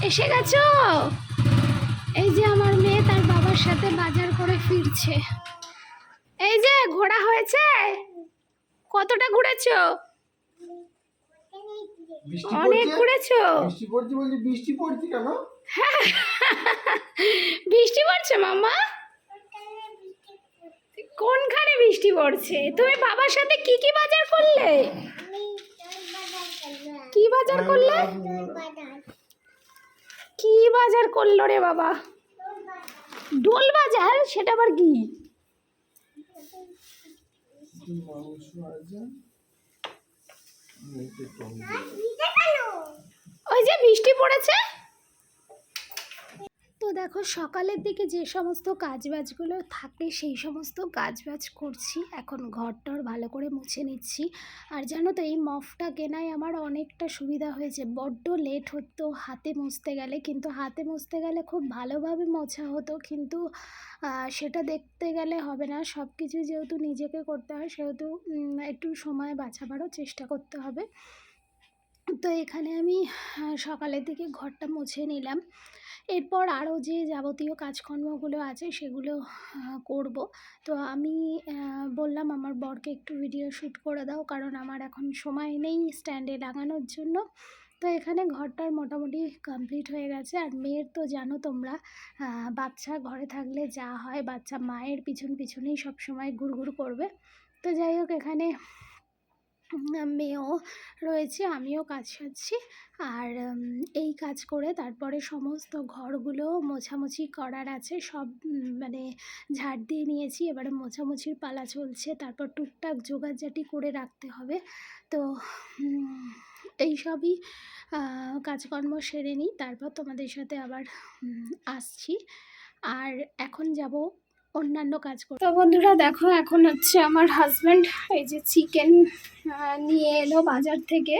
এসে গেছো? এই যে আমার মেয়ে তার বাবার সাথে বাজার করে ফিরছে। এই যে ঘোড়া হয়েছে? কতটা ঘুরেছো? অনেক ঘুরেছো? বৃষ্টি পড়ছে বলছি বৃষ্টি পড়ছে কেন? বৃষ্টি পড়ছে মামা কোনখানে বৃষ্টি পড়ছে? তুমি বাবার সাথে কি কি বাজার করলে? কি বাজার করলে? কি বাজার করল রে বাবা? ডোল বাজার? সেটা আবার কি? ওই যে বৃষ্টি পড়েছে? তো দেখো সকালের দিকে যে সমস্ত কাজবাজগুলো থাকে সেই সমস্ত কাজবাজ করছি। এখন ঘরটর ভালো করে মুছে নিচ্ছি। আর জানো তো এই মফটা কেনায় আমার অনেকটা সুবিধা হয়েছে। বড্ড লেট হতো হাতে মুছতে গেলে, কিন্তু হাতে মুছতে গেলে খুব ভালোভাবে মোছা হতো। কিন্তু সেটা দেখতে গেলে হবে না। সব কিছু যেহেতু নিজেকে করতে হয়, সেহেতু একটু সময় বাঁচাবারও চেষ্টা করতে হবে। তো এখানে আমি সকালের দিকে ঘরটা মুছে নিলাম। এরপর আরও যে যাবতীয় কাজকর্মগুলো আছে সেগুলো করব। তো আমি বললাম আমার বরকে একটু ভিডিও শ্যুট করে দাও, কারণ আমার এখন সময় নেই স্ট্যান্ডে লাগানোর জন্য। তো এখানে ঘরটার মোটামুটি কমপ্লিট হয়ে গেছে। আর মেয়ের তো জানো তোমরা বাচ্চা ঘরে থাকলে যা হয়, বাচ্চা মায়ের পিছন পিছনেই সব সময় ঘুরঘুর করবে। তো যাই হোক, এখানে মেয়েও রয়েছে, আমিও কাজ সারছি। আর এই কাজ করে তারপরে সমস্ত ঘরগুলো মোছামুছি করার আছে, সব মানে ঝাড় দিয়ে নিয়েছি, এবারে মোছামুছির পালা চলছে, তারপর টুকটাক জোগাড়জাটি করে রাখতে হবে। তো এই সবই কাজকর্ম সেরে নিই, তারপর তোমাদের সাথে আবার আসছি। আর এখন যাব অন্যান্য কাজ করতে তো বন্ধুরা দেখো, এখন হচ্ছে আমার হাজব্যান্ড এই যে চিকেন নিয়ে এলো বাজার থেকে।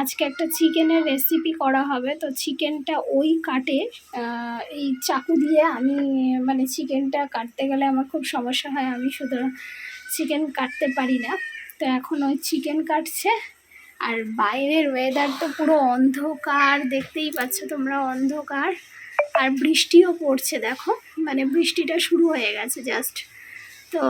আজকে একটা চিকেনের রেসিপি করা হবে। তো চিকেনটা ওই কাটে। এই চাকু দিয়ে আমি মানে চিকেনটা কাটতে গেলে আমার খুব সমস্যা হয়। আমি সুতরাং চিকেন কাটতে পারি না। তো এখন ওই চিকেন কাটছে। আর বাইরের ওয়েদার তো পুরো অন্ধকার। দেখতেই পাচ্ছ তোমরা অন্ধকার। আর বৃষ্টিও পড়ছে, দেখো। মানে বৃষ্টিটা শুরু হয়ে গেছে জাস্ট তো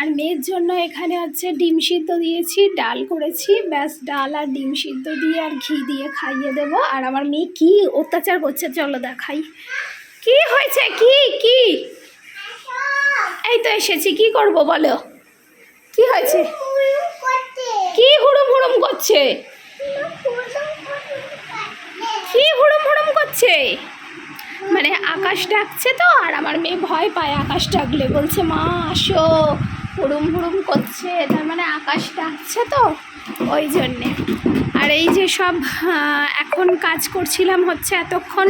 আর মেয়ের জন্য এখানে হচ্ছে ডিম সিদ্ধ দিয়েছি, ডাল করেছি। ব্যাস, ডাল আর ডিম সিদ্ধ দিয়ে আর ঘি দিয়ে খাইয়ে দেব। আর আমার মেয়ে কি অত্যাচার করছে চলো দেখাই। কি হয়েছে? কি? কি? এই তো এসেছি, কি করব বলো? কি হয়েছে? কি হুড়ুম হুড়ুম করছে? হুড়ুম করছে মানে আকাশ ডাকছে তো, আর আমার মেয়ে ভয় পায় আকাশ ডাকলে। বলছে, মা, আসো। হুড়ুম হুড়ুম করছে, তার মানে আকাশ ডাকছে তো, ওই জন্যে। আর এই যে সব এখন কাজ করছিলাম হচ্ছে এতক্ষণ,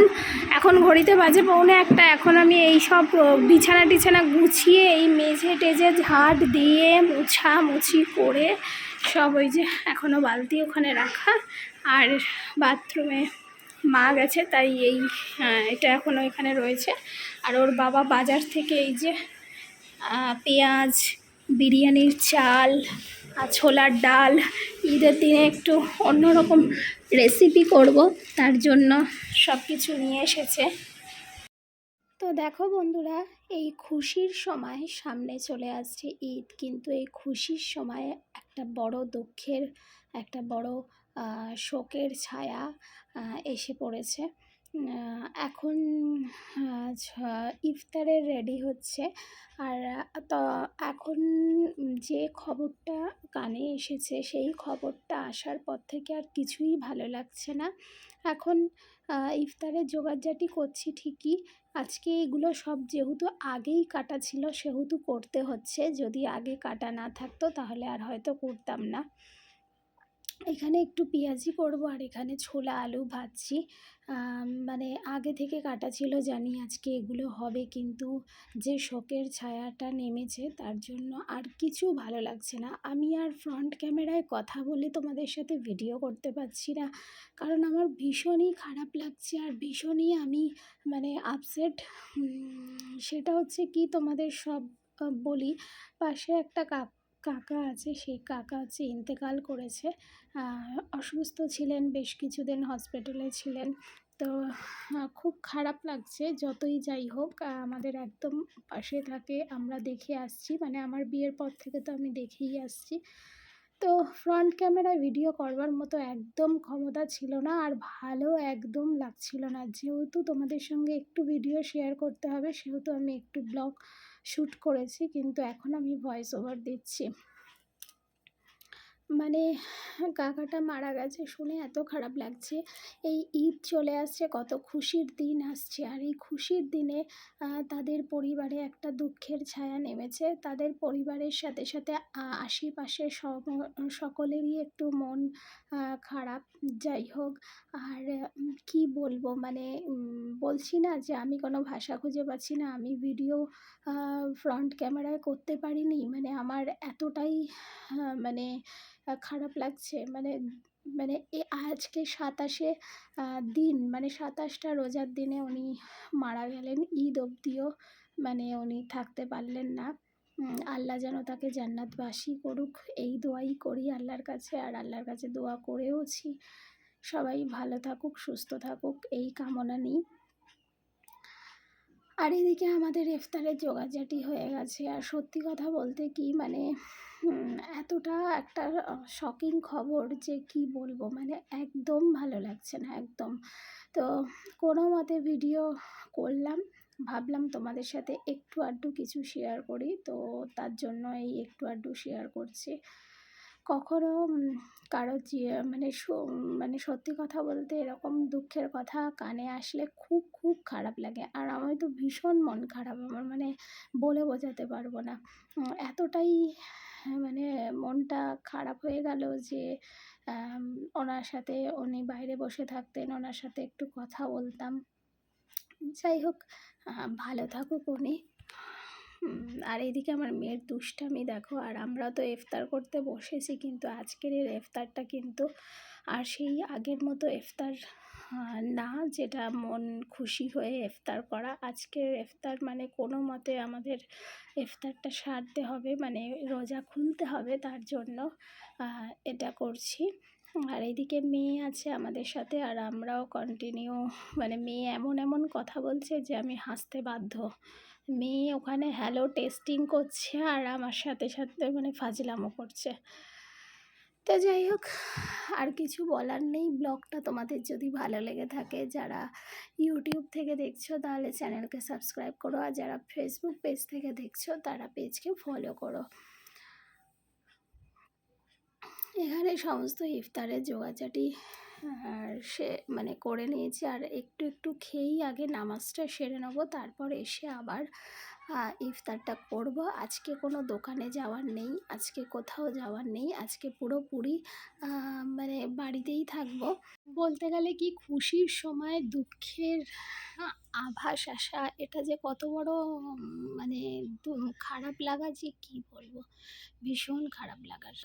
এখন ঘড়িতে বাজে পৌনে একটা, এখন আমি এই সব বিছানা টিছানা গুছিয়ে, এই মেঝে টেজে ঝাড় দিয়ে মুছা মুছি করে সব ওই যে এখনও বালতি ওখানে রাখা, আর বাথরুমে মা গেছে তাই এই আহ, এটা এখনও এখানে রয়েছে। আর ওর বাবা বাজার থেকে এই যে পেঁয়াজ বিরিয়ানির চাল আর ছোলার ডাল ঈদের দিনে একটু অন্যরকম রেসিপি করব তার জন্য সব কিছু নিয়ে এসেছে। তো দেখো বন্ধুরা এই খুশির সময় সামনে চলে আসছে ঈদ কিন্তু এই খুশির সময় একটা বড় দুঃখের একটা বড় শোকের ছায়া এসে পড়েছে। এখন ইফতারের রেডি হচ্ছে। আর তো, এখন যে খবরটা কানে এসেছে, সেই খবরটা আসার পর থেকে আর কিছুই ভালো লাগছে না। এখন ইফতারের জোগাড়জাটি করছি ঠিকই। আজকে এগুলো সব যেহেতু আগেই কাটা ছিল, সেহেতু করতে হচ্ছে। যদি আগে কাটা না থাকতো, তাহলে আর হয়তো করতাম না। এখানে একটু পেঁয়াজি করব আর এখানে ছোলা, আলু ভাজছি। মানে আগে থেকে কাটা ছিল, জানি আজকে এগুলো হবে, কিন্তু যে শোকের ছায়াটা নেমেছে তার জন্য আর কিছু ভালো লাগছে না। আমি আর ফ্রন্ট ক্যামেরায় কথা বলে তোমাদের সাথে ভিডিও করতে পারছি না, কারণ আমার ভীষণই খারাপ লাগছে আর ভীষণই আমি মানে আপসেট সেটা হচ্ছে কি তোমাদের সব বলি, পাশে একটা কাক কাকা আছে, সেই কাকা হচ্ছে ইন্তেকাল করেছে। অসুস্থ ছিলেন, বেশ কিছুদিন হসপিটালে ছিলেন। তো খুব খারাপ লাগছে, যতই যাই হোক আমাদের একদম পাশে থাকে, আমরা দেখে আসছি। মানে আমার বিয়ের পর থেকে তো আমি দেখেই আসছি। তো ফ্রন্ট ক্যামেরায় ভিডিও করবার মতো একদম ক্ষমতা ছিল না, আর ভালো একদম লাগছিল না। যেহেতু তোমাদের সঙ্গে একটু ভিডিও শেয়ার করতে হবে, সেহেতু আমি একটু ব্লগ শ্যুট করেছি কিন্তু এখন আমি ভয়েস ওভার দিচ্ছি। মানে কাকাটা মারা গেছে শুনে এত খারাপ লাগছে। এই ঈদ চলে আসছে কত খুশির দিন আসছে। আর এই খুশির দিনে তাদের পরিবারে একটা দুঃখের ছায়া নেমেছে। তাদের পরিবারের সাথে সাথে আশেপাশে সকলেরই একটু মন খারাপ। যাই হোক আর কি বলব? মানে বলছি না যে আমি কোনো ভাষা খুঁজে পাচ্ছি না। আমি ভিডিও ফ্রন্ট ক্যামেরায় করতে পারিনি। মানে আমার এতটাই মানে আহ, খারাপ লাগছে। মানে মানে এ, আজকে সাতাশে দিন মানে সাতাশটা রোজার দিনে উনি মারা গেলেন। ঈদ অবধিও মানে উনি থাকতে পারলেন না। আল্লাহ যেন তাকে জান্নাতবাসী করুক। এই দোয়াই করি আল্লাহর কাছে আর আল্লাহর কাছে দোয়া করেওছি। সবাই ভালো থাকুক, সুস্থ থাকুক, এই কামনা নিই। আর এদিকে আমাদের ইফতারের জোগাড়জাটি হয়ে গেছে। আর সত্যি কথা বলতে কি মানে এতটা একটা শকিং খবর যে কি বলব? মানে একদম ভালো লাগছে না, একদম। তো কোনো মতে ভিডিও করলাম, ভাবলাম তোমাদের সাথে একটু আড্ডু কিছু শেয়ার করি। তো তার জন্য এই একটু আড্ডু শেয়ার করছি। কখনো কারও মানে মানে সত্যি কথা বলতে এরকম দুঃখের কথা কানে আসলে খুব খুব খারাপ লাগে। আর আমার তো ভীষণ মন খারাপ, আমার মানে বলে বোঝাতে পারব না। এতটাই মানে মনটা খারাপ হয়ে গেল যে ওনার সাথে উনি বাইরে বসে থাকতেন, ওনার সাথে একটু কথা বলতাম। যাই হোক ভালো থাকুক উনি। আর এদিকে আমার মেয়ের দুষ্টামি দেখো, আর আমরা তো ইফতার করতে বসেছি, কিন্তু আজকের এর ইফতারটা কিন্তু আর সেই আগের মতো ইফতার না, যেটা মন খুশি হয়ে ইফতার করা। আজকের ইফতার মানে কোনো মতে আমাদের ইফতারটা সারতে হবে মানে রোজা খুলতে হবে, তার জন্য এটা করছি। আর এদিকে মেয়ে আছে আমাদের সাথে, আর আমরাও কন্টিনিউ মানে মেয়ে এমন এমন কথা বলছে যে আমি হাসতে বাধ্য। মেয়ে ওখানে হ্যালো টেস্টিং করছে, আর আমার সাথে সাথে মানে ফাজলামো করছে। তো যাই হোক, আর কিছু বলার নেই। ব্লগটা তোমাদের যদি ভালো লেগে থাকে, যারা ইউটিউব থেকে দেখছ, তাহলে চ্যানেলকে সাবস্ক্রাইব করো। আর যারা ফেসবুক পেজ থেকে দেখছ, তারা পেজকে ফলো করো। এখানে সমস্ত ইফতারের জোগাড়জাটি আর সে মানে করে নিয়েছি। আর একটু একটু খেয়েই আগে নামাজটা সেরে নেব, তারপর এসে আবার ইফতারটা করব। আজকে কোনো দোকানে যাওয়ার নেই, আজকে কোথাও যাওয়ার নেই, আজকে পুরোপুরি মানে বাড়িতেই থাকব। বলতে গেলে কি খুশির সময়, দুঃখের আভাস আসা এটা যে কত বড় মানে খারাপ লাগা যে কি বলব? ভীষণ খারাপ লাগার।